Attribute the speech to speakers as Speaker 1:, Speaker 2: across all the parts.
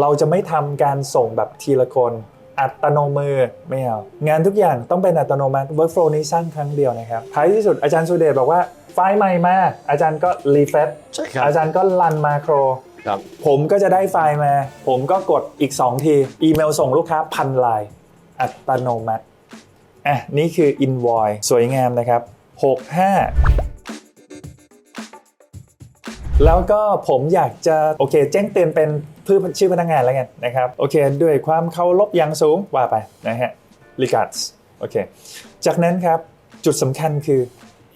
Speaker 1: เราจะไม่ทำการส่งแบบทีละคน อัตโนมือไม่เอางานทุกอย่างต้องเป็นอัตโนมัติ workflow นี้สร้างครั้งเดียวนะครับท้ายที่สุดอาจารย์สุเดชบอกว่าไฟล์ใหม่มา อาจารย์ก็รีเฟซ
Speaker 2: ใช่ครับ
Speaker 1: อาจารย์ก็รันมาโคร
Speaker 2: ครับ
Speaker 1: ผมก็จะได้ไฟล์มา ผมก็กดอีก 2 ที อีเมลส่งลูกค้าพันลาย อัตโนมัติอะนี่คือ invoice สวยงามนะครับ 65 แล้วก็ผมอยากจะโอเคแจ้งเตือนเป็นชื่อชื่อพนักงานแล้วกันนะครับโอเคด้วยความเคารพอย่างสูงว่าไปนะฮะ regards โอเคจากนั้นครับจุดสำคัญคือ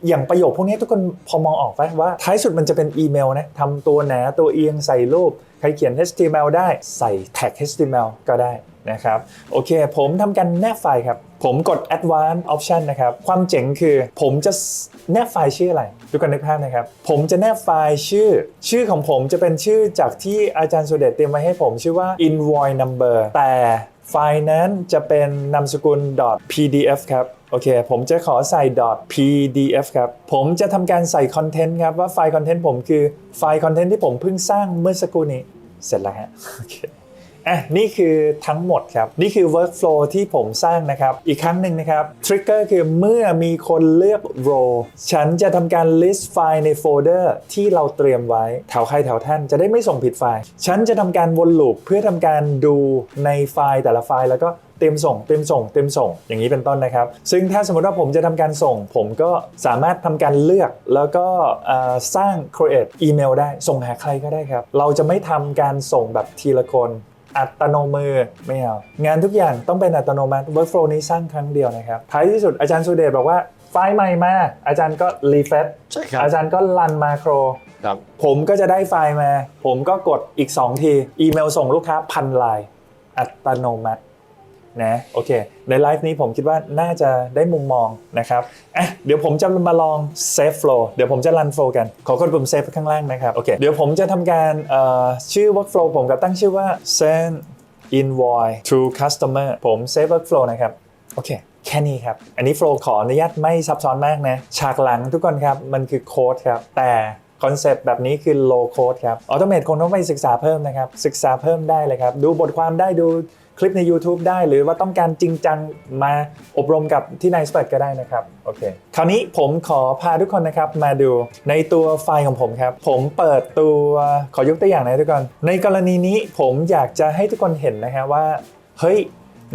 Speaker 1: อย่างประโยคพวกนี้ทุกคนพอมองออกไหมว่าท้ายสุดมันจะเป็นอีเมลนะทำตัวหนาตัวเอียงใส่รูป ใครเขียน HTML ได้ใส่แท็ก HTML ก็ได้ นะครับโอเค ผมทำการแนบไฟล์ครับ ผมกด Advanced Option นะครับ ความเจ๋งคือผมจะแนบไฟล์ชื่ออะไรดูกันนึกภาพนะครับ ผมจะแนบไฟล์ชื่อ ชื่อของผมจะเป็นชื่อจากที่อาจารย์สุเดชเตรียมไว้ให้ผมชื่อว่า invoice number แต่ไฟล์นั้นจะเป็นนามสกุล .pdf ครับโอเค ผมจะขอใส่ .pdf ครับ ผมจะทำการใส่คอนเทนต์ครับว่าไฟล์คอนเทนต์ผมคือไฟล์คอนเทนต์ที่ผมเพิ่งสร้างเมื่อสักครู่นี้ เสร็จแล้วฮะโอเค อะนี่คือทั้งหมดครับ นี่คือ workflow ที่ผมสร้างนะครับ อีกครั้งหนึ่งนะครับ trigger คือเมื่อมีคนเลือก role ฉันจะทำการ list ไฟล์ในโฟลเดอร์ที่เราเตรียมไว้แถวใครแถวท่านจะได้ไม่ส่งผิดไฟล์ ฉันจะทำการวนลูปเพื่อทำการดูในไฟล์แต่ละไฟล์แล้วก็เตรียมส่งเตรียมส่งเตรียมส่งอย่างนี้เป็นต้นนะครับ ซึ่งถ้าสมมติว่าผมจะทำการส่ง ผมก็สามารถทำการเลือกแล้วก็สร้าง create อีเมลได้ส่งหาใครก็ได้ครับ เราจะไม่ทำการส่งแบบทีละคน อัตโนมือไม่เอางานทุกอย่างต้องเป็นอัตโนมัติ workflow นี้สร้างครั้งเดียวนะครับ ท้ายที่สุดอาจารย์สุเดชบอกว่าไฟล์ใหม่มา อาจารย์ก็รีเฟซ
Speaker 2: ใช่ครับ
Speaker 1: อาจารย์ก็รันมาโคร
Speaker 2: ครับ
Speaker 1: ผมก็จะได้ไฟล์มา ผมก็กดอีก 2 ที อีเมลส่งลูกค้าพันลาย อัตโนมัติ นะโอเคในไลฟ์นี้ผมคิดว่าน่าจะได้มุมมองนะครับอะเดี๋ยวผมจะมาลอง Save Flow เดี๋ยวผมจะรัน Flow กัน ขอกดปุ่ม Save ข้างล่างนะครับโอเคเดี๋ยวผมจะทำการเอ่อชื่อ Workflow ผมก็ตั้งชื่อว่า Send Invoice to Customer ผม Save Workflow นะครับโอเคแค่นี้ครับ อันนี้โฟล์ขออนุญาตไม่ซับซ้อนมากนะ ฉากหลังทุกคนครับ มันคือโค้ดครับ แต่คอนเซปต์แบบนี้คือ low code ครับ ออโตเมตคงต้องไปศึกษาเพิ่มนะครับ ศึกษาเพิ่มได้เลยครับ ดูบทความได้ดู คลิปใน YouTube ได้ หรือว่าต้องการจริงจังมาอบรมกับที่นายสเปก็ได้นะครับโอเคคราวนี้ผมขอพาทุกคนนะครับมาดูในตัวไฟล์ของผมครับ ผมเปิดตัวขอยกตัวอย่างหนะทุกคนในกรณีนี้ผมอยากจะให้ทุกคนเห็นนะฮะว่าเฮ้ย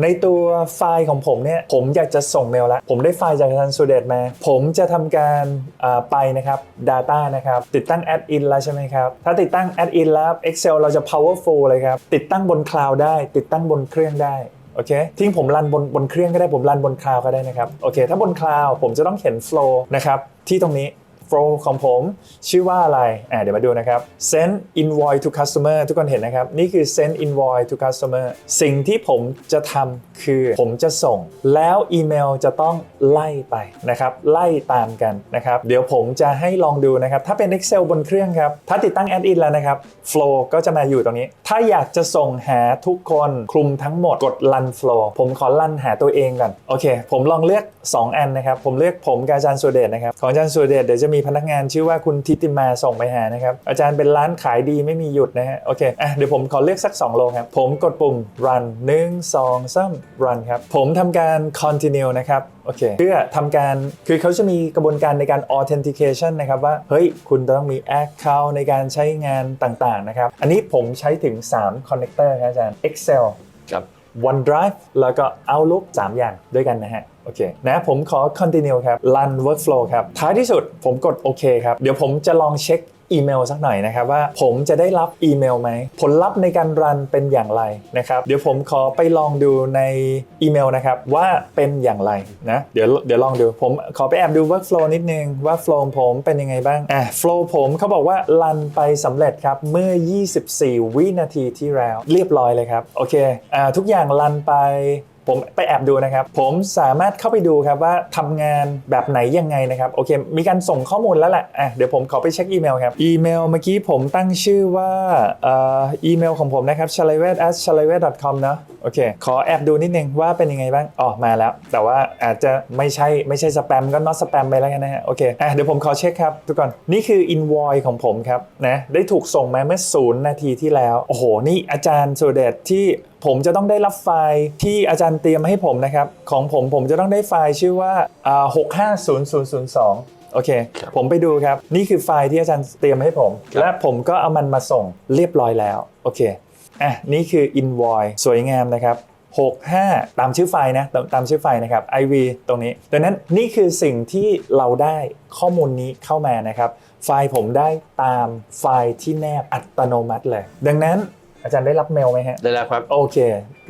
Speaker 1: ในตัวไฟล์ของผมเนี่ยผมอยากจะส่งเมลแล้ว ผมได้ไฟล์จากอาจารย์สุเดชมา ผมจะทำการไปนะครับ Data นะครับ ติดตั้ง Add-in แล้วใช่ไหมครับ ถ้าติดตั้ง Add-in แล้ว Excel เราจะ powerful เลยครับ ติดตั้งบนคลาวด์ได้ ติดตั้งบนเครื่องได้โอเคทิ้งผมรันบนบนเครื่องก็ได้ผมรันบนคลาวด์ก็ได้นะครับ โอเค ถ้าบนคลาวด์ผมจะต้องเห็น flow นะครับ ที่ตรงนี้ flow ของผม ชื่อว่าอะไรอ่าเดี๋ยวมาดูนะครับ send invoice to customer ทุกคนเห็นนะครับ นี่คือ send invoice to customer สิ่งที่ผมจะทำคือผมจะส่ง แล้วอีเมลจะต้องไล่ไปนะครับ ไล่ตามกันนะครับ เดี๋ยวผมจะให้ลองดูนะครับ ถ้าเป็น Excel บนเครื่องครับ ถ้าติดตั้ง add-in แล้วนะครับ flow ก็จะมาอยู่ตรงนี้ ถ้าอยากจะส่งหาทุกคนคลุมทั้งหมดกด run flow ผมขอ run หาตัวเองก่อนโอเค ผมลองเลือก 2 อันนะครับ ผมเลือกผมกับอาจารย์สุเดชนะครับของอาจารย์สุเดชเดี๋ยวจะมีพนักงานชื่อว่าคุณทิติมาส่งไปหานะครับอาจารย์เป็นร้านขายดีไม่มีหยุดนะฮะโอเคอะเดี๋ยวผมขอเลือกสัก 2 โลครับผมกดปุ่ม run 1 2 3 run ครับผมทำการ continue นะครับโอเคเพื่อทำการคือเขาจะมีกระบวนการในการ authentication นะครับว่าเฮ้ยคุณต้องมี account ในการใช้งานต่างๆนะครับอันนี้ผมใช้ถึง 3 connector ครับอาจารย์ Excel
Speaker 2: ครับ
Speaker 1: OneDrive แล้วก็ Outlook 3 อย่างด้วยกันนะฮะ โอเคนะผมขอ continue ครับ run workflow ครับ ท้ายที่สุดผมกดโอเคครับ เดี๋ยวผมจะลองเช็คอีเมลสักหน่อยนะครับว่าผมจะได้รับอีเมลไหม ผลลัพธ์ในการรันเป็นอย่างไรนะครับ เดี๋ยวผมขอไปลองดูในอีเมลนะครับว่าเป็นอย่างไรนะเดี๋ยวเดี๋ยวลองดูผมขอไปแอบดู workflow นิดนึงว่า flow ผมเป็นยังไงบ้างอะ flow ผมเขาบอกว่ารันไปสำเร็จครับเมื่อ 24 วินาทีที่แล้ว เรียบร้อยเลยครับโอเคอ่าทุกอย่างรันไป ผมไปแอบดูนะครับ ผมสามารถเข้าไปดูครับว่าทำงานแบบไหนยังไงนะครับ โอเค มีการส่งข้อมูลแล้วแหละอะเดี๋ยวผมขอไปเช็คอีเมลครับ อีเมลเมื่อกี้ผมตั้งชื่อว่าเอ่ออีเมลของผมนะครับ c h a l a w e t c h a l a w e t com เนอะโอเค ขอแอบดูนิดนึงว่าเป็นยังไงบ้างอ๋อมาแล้ว แต่ว่าอาจจะไม่ใช่ไม่ใช่สแปมก็ not สแปมไปแล้วกันนะฮะ โอเคอะเดี๋ยวผมขอเช็คครับ ทุกคน นี่คือ invoice ของผมครับนะ ได้ถูกส่งมาเมื่อศูนย์นาทีที่แล้ว โอ้โห นี่อาจารย์สุเดชที่ ผมจะต้องได้รับไฟล์ที่อาจารย์เตรียมให้ผมนะครับ ของผมผมจะต้องได้ไฟล์ชื่อว่าอ่า650002โอเค
Speaker 2: ครับ
Speaker 1: ผมไปดูครับ นี่คือไฟล์ที่อาจารย์เตรียมให้ผม
Speaker 2: ครับ
Speaker 1: และผมก็เอามันมาส่งเรียบร้อยแล้ว โอเค อะ นี่คือ invoice สวยงามนะครับ65 ตามชื่อไฟล์นะตามตามชื่อไฟล์นะครับ iv ตรงนี้ ดังนั้นนี่คือสิ่งที่เราได้ข้อมูลนี้เข้ามานะครับ ไฟล์ผมได้ตามไฟล์ที่แนบอัตโนมัติเลย ดังนั้น อาจารย์ได้รับเมลไหมฮะ
Speaker 2: ได้แล้วครับ
Speaker 1: โอเค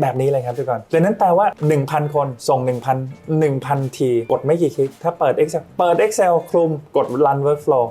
Speaker 1: แบบนี้เลยครับทุกคนดังนั้นแปลว่า 1,000 คนส่ง 1,000 1,000 ที กดไม่กี่คลิก ถ้าเปิด Excel เปิด Excel คลุมกด run workflow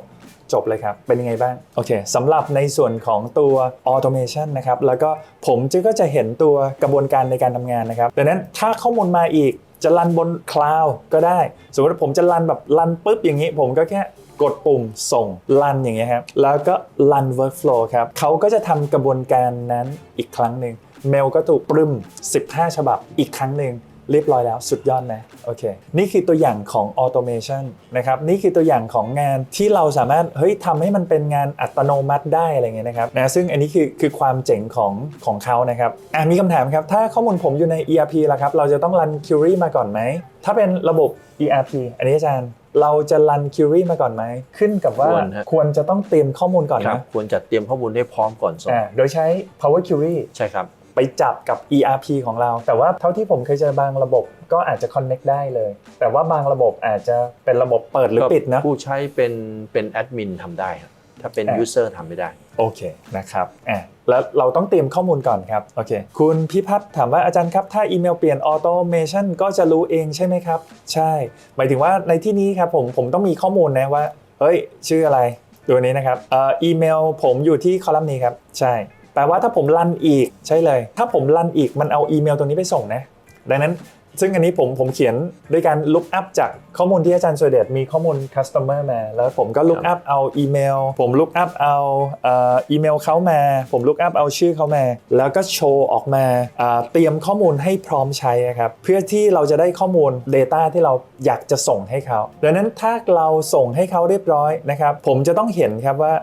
Speaker 1: จบเลยครับ เป็นยังไงบ้าง โอเคสำหรับในส่วนของตัว automation นะครับ แล้วก็ผมจะก็จะเห็นตัวกระบวนการในการทำงานนะครับ ดังนั้นถ้าข้อมูลมาอีกจะรันบนคลาวด์ก็ได้ สมมติว่าผมจะรันแบบรันปุ๊บอย่างนี้ ผมก็แค่ กดปุ่มส่งรันอย่างเงี้ยครับแล้วก็รัน workflow ครับเขาก็จะทำกระบวนการนั้นอีกครั้งหนึ่งเมลก็ถูกปรึม15 ฉบับอีกครั้งหนึ่งเรียบร้อยแล้วสุดยอดนะโอเค นี่คือตัวอย่างของ automation นะครับ นี่คือตัวอย่างของงานที่เราสามารถเฮ้ยทำให้มันเป็นงานอัตโนมัติได้อะไรเงี้ยนะครับนะซึ่งอันนี้คือคือความเจ๋งของของเขานะครับอะมีคำถามครับ ถ้าข้อมูลผมอยู่ใน ERP ล่ะครับ เราจะต้องรัน query มาก่อนไหม ถ้าเป็นระบบ ERP อันนี้อาจารย์ เราจะรัน query มาก่อนไหมขึ้นกับว่า
Speaker 2: ควรฮะ
Speaker 1: ควรจะต้องเตรียมข้อมูลก่อน
Speaker 2: ครับ
Speaker 1: นะ
Speaker 2: ควรจัดเตรียมข้อมูลให้พร้อมก่อนส่ง
Speaker 1: อ่าโดยใช้ Power Query
Speaker 2: ใช่ครับ
Speaker 1: ไปจับกับ ERP ของเรา แต่ว่าเท่าที่ผมเคยเจอบางระบบก็อาจจะ connect ได้เลย แต่ว่าบางระบบอาจจะเป็นระบบเปิดหรือปิดนะ
Speaker 2: ผู้ใช้เป็นเป็นแอดมินทำได้ครับ ถ้าเป็น
Speaker 1: อ่า
Speaker 2: ยูเซอร์ทำไม่ได้
Speaker 1: โอเคนะครับอะแล้วเราต้องเตรียมข้อมูลก่อนครับโอเคคุณพิพัฒน์ถามว่าอาจารย์ครับถ้าอีเมลเปลี่ยนออโตเมชันก็จะรู้เองใช่ไหมครับ ใช่ หมายถึงว่าในที่นี้ครับผมผมต้องมีข้อมูลนะว่า เฮ้ย ชื่ออะไรตัวนี้นะครับเอ่ออีเมลผมอยู่ที่คอลัมน์นี้ครับ ใช่ แปลว่าถ้าผมรันอีกใช่เลย ถ้าผมรันอีกมันเอาอีเมลตัวนี้ไปส่งนะ ดังนั้น ซึ่งอันนี้ผมผมเขียนด้วยการ look up จากข้อมูลที่อาจารย์สวยเดชมีข้อมูล customer มา แล้วผมก็ look up เอาอีเมล ผม look up เอาเอ่ออีเมลเขามา ผม look up เอาชื่อเขามา แล้วก็โชว์ออกมาอ่าเตรียมข้อมูลให้พร้อมใช้ครับ เพื่อที่เราจะได้ข้อมูล Data ที่เราอยากจะส่งให้เขาดังนั้นถ้าเราส่งให้เขาเรียบร้อยนะครับ ผมจะต้องเห็นครับว่า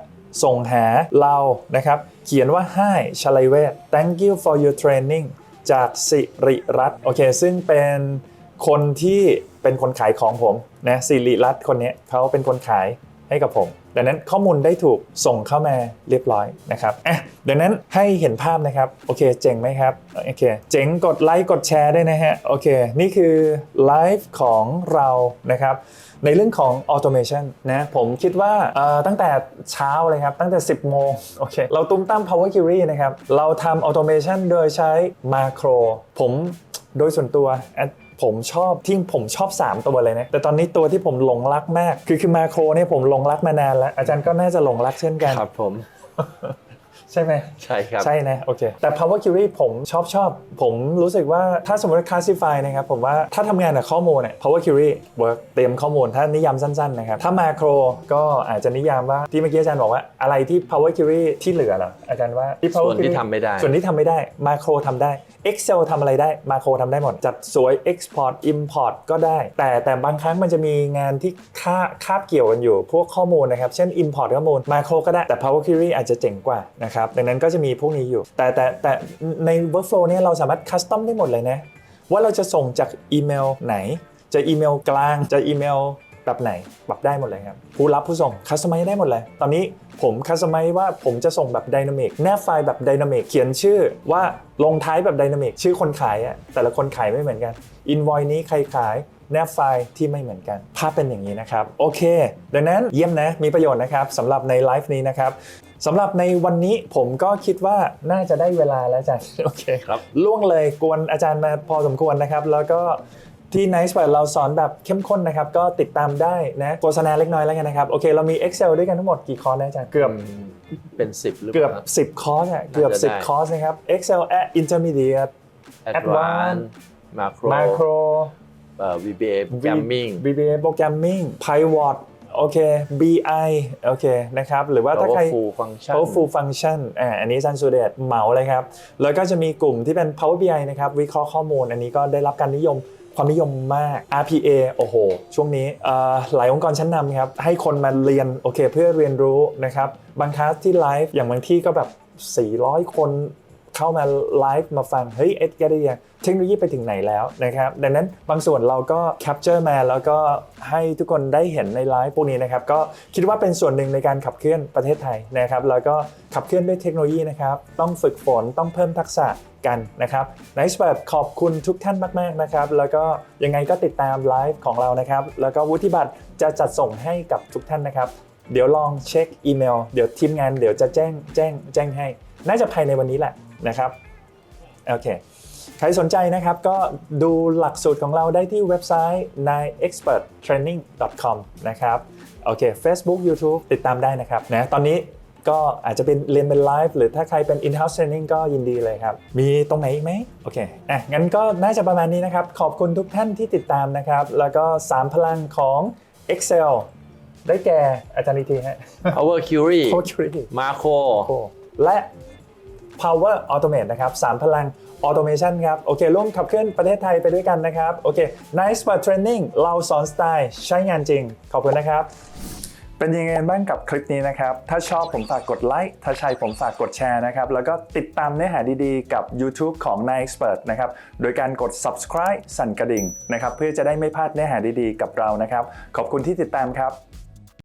Speaker 1: ส่งหาเรานะครับ เขียนว่า Hi ชลัยเวท thank you for your training จากสิริรัตน์โอเค ซึ่งเป็นคนที่เป็นคนขายของผมนะสิริรัตน์คนนี้เขาเป็นคนขายให้กับผม ดังนั้นข้อมูลได้ถูกส่งเข้ามาเรียบร้อยนะครับอะดังนั้นให้เห็นภาพนะครับ โอเค เจ๋งไหมครับโอเคเจ๋งกดไลค์กดแชร์ได้นะฮะโอเค นี่คือไลฟ์ของเรานะครับในเรื่องของ automation นะผมคิดว่าตั้งแต่เช้าเลยครับ ตั้งแต่ 10 โมงโอเคเราตุ้มตั้ม Power Query นะครับ เราทำ automation โดยใช้ macro ผมโดยส่วนตัว ผมชอบที่ผมชอบ 3 ตัวเลยนะ แต่ตอนนี้ตัวที่ผมหลงรักมาก คือคือมาโครเนี่ยผมหลงรักมานานแล้ว อาจารย์ก็น่าจะหลงรักเช่นกัน
Speaker 2: ครับผม
Speaker 1: ใช่ไหม
Speaker 2: ใช่ครับ
Speaker 1: ใช่นะโอเค แต่ Power Query ผมชอบชอบ ผมรู้สึกว่าถ้าสมมติว่า classify นะครับ ผมว่าถ้าทำงานกับข้อมูลเนี่ย Power Query work เตรียมข้อมูล ถ้านิยามสั้นๆนะครับ ถ้า macro ก็อาจจะนิยามว่าที่เมื่อกี้อาจารย์บอกว่าอะไรที่ Power Query ที่เหลือเหรออาจารย์ว่าที่ Power
Speaker 2: ส่วนที่
Speaker 1: Query
Speaker 2: ทำไม่ได้
Speaker 1: ส่วนที่ทำไม่ได้ macro ทำได้ Excel ทำอะไรได้ macro ทำได้หมด จัดสวย export import ก็ได้ แต่แต่บางครั้งมันจะมีงานที่ค่าคาบเกี่ยวกันอยู่พวกข้อมูลนะครับเช่น import ข้อมูล macro ก็ได้แต่ Power Query อาจจะเจ๋งกว่านะครับดังนั้นก็จะมีพวกนี้อยู่ แต่แต่แต่ใน workflow เนี่ยเราสามารถ custom ได้หมดเลยนะ ว่าเราจะส่งจากอีเมลไหน จะอีเมลกลางจะอีเมลแบบไหนปรับได้หมดเลยครับ ผู้รับผู้ส่งคัสตอมไมได้หมดเลย ตอนนี้ผมคัสตอมไมว่าผมจะส่งแบบไดนามิกแนบไฟล์แบบไดนามิกเขียนชื่อว่าลงท้ายแบบไดนามิกชื่อคนขายอะแต่ละคนขายไม่เหมือนกันอินวอยนี้ใครขายแนบไฟล์ที่ไม่เหมือนกัน ภาพเป็นอย่างนี้นะครับ โอเค ดังนั้นเยี่ยมนะ มีประโยชน์นะครับสำหรับในไลฟ์นี้นะครับ สำหรับในวันนี้ผมก็คิดว่าน่าจะได้เวลาแล้วอาจารย์โอเค
Speaker 2: ครับ
Speaker 1: ล่วงเลยกวนอาจารย์มาพอสมควรนะครับ แล้วก็ที่ Nice แบบเราสอนแบบเข้มข้นนะครับ ก็ติดตามได้นะโฆษณาเล็กน้อยแล้วกันนะครับ โอเค เรามี Excel ด้วยกันทั้งหมดกี่คอร์สนะอาจารย์เกือบ
Speaker 2: เป็น 10หรือเป
Speaker 1: เกือบ
Speaker 2: ล่า
Speaker 1: 10 คอร์สอะเกือบ
Speaker 2: น่าจะได้
Speaker 1: 10 คอร์สนะครับ Excel at Intermediate
Speaker 2: Advanced มาโคร
Speaker 1: macro
Speaker 2: เอ่อ VBA Programming
Speaker 1: VBA Programming Pivot โอเค BI โอเคนะครับหรือว่าถ้าใคร
Speaker 2: Powerful Function
Speaker 1: Powerful Function อ่าอันนี้จันสุเดชเหมาเลยครับ แล้วก็จะมีกลุ่มที่เป็น Power BI นะครับวิเคราะห์ข้อมูล อันนี้ก็ได้รับการนิยมความนิยมมาก RPA โอ้โห ช่วงนี้เอ่อหลายองค์กรชั้นนำครับ ให้คนมาเรียนโอเคเพื่อเรียนรู้นะครับ บางคลาสที่ไลฟ์อย่างบางที่ก็แบบ 400 คน เข้ามาไลฟ์มาฟัง เฮ้ย เอ็ดแกได้ยังเทคโนโลยีไปถึงไหนแล้วนะครับ ดังนั้นบางส่วนเราก็แคปเจอร์มาแล้วก็ให้ทุกคนได้เห็นในไลฟ์พวกนี้นะครับ ก็คิดว่าเป็นส่วนหนึ่งในการขับเคลื่อนประเทศไทยนะครับ แล้วก็ขับเคลื่อนด้วยเทคโนโลยีนะครับ ต้องฝึกฝนต้องเพิ่มทักษะกันนะครับไนซ์เปิดขอบคุณทุกท่านมากๆนะครับ แล้วก็ยังไงก็ติดตามไลฟ์ของเรานะครับ แล้วก็วุฒิบัตรจะจัดส่งให้กับทุกท่านนะครับ เดี๋ยวลองเช็คอีเมล เดี๋ยวทีมงานเดี๋ยวจะแจ้งแจ้งแจ้งให้ น่าจะภายในวันนี้แหละ นะครับโอเคใครสนใจนะครับก็ดูหลักสูตรของเราได้ที่เว็บไซต์ 9experttraining.com นะครับโอเค Facebook YouTube ติดตามได้นะครับนะตอนนี้ก็อาจจะเป็นเรียนเป็นไลฟ์หรือถ้าใครเป็น in-house training ก็ยินดีเลยครับ มีตรงไหนอีกไหมโอเคอะงั้นก็น่าจะประมาณนี้นะครับ ขอบคุณทุกท่านที่ติดตามนะครับ แล้วก็ 3 พลังของ Excel ได้แก่อาจารย์นิติฮะ
Speaker 2: Power Query
Speaker 1: โคชรี
Speaker 2: Macro
Speaker 1: และ Power Automate นะครับ3พลัง Automation ครับ โอเคร่วมขับเคลื่อนประเทศไทยไปด้วยกันนะครับ โอเค Nice for Training เราสอนสไตล์ใช้งานจริง ขอบคุณนะครับเป็นยังไงบ้างกับคลิปนี้นะครับ ถ้าชอบผมฝากกดไลค์ ถ้าใช่ผมฝากกดแชร์นะครับ แล้วก็ติดตามเนื้อหาดีๆ กับ YouTube ของ n i Expert นะครับ โดยการกด subscribe สั่นกระดิ่งนะครับ เพื่อจะได้ไม่พลาดเนื้อหาดีๆ กับเรานะครับ ขอบคุณที่ติดตามครับ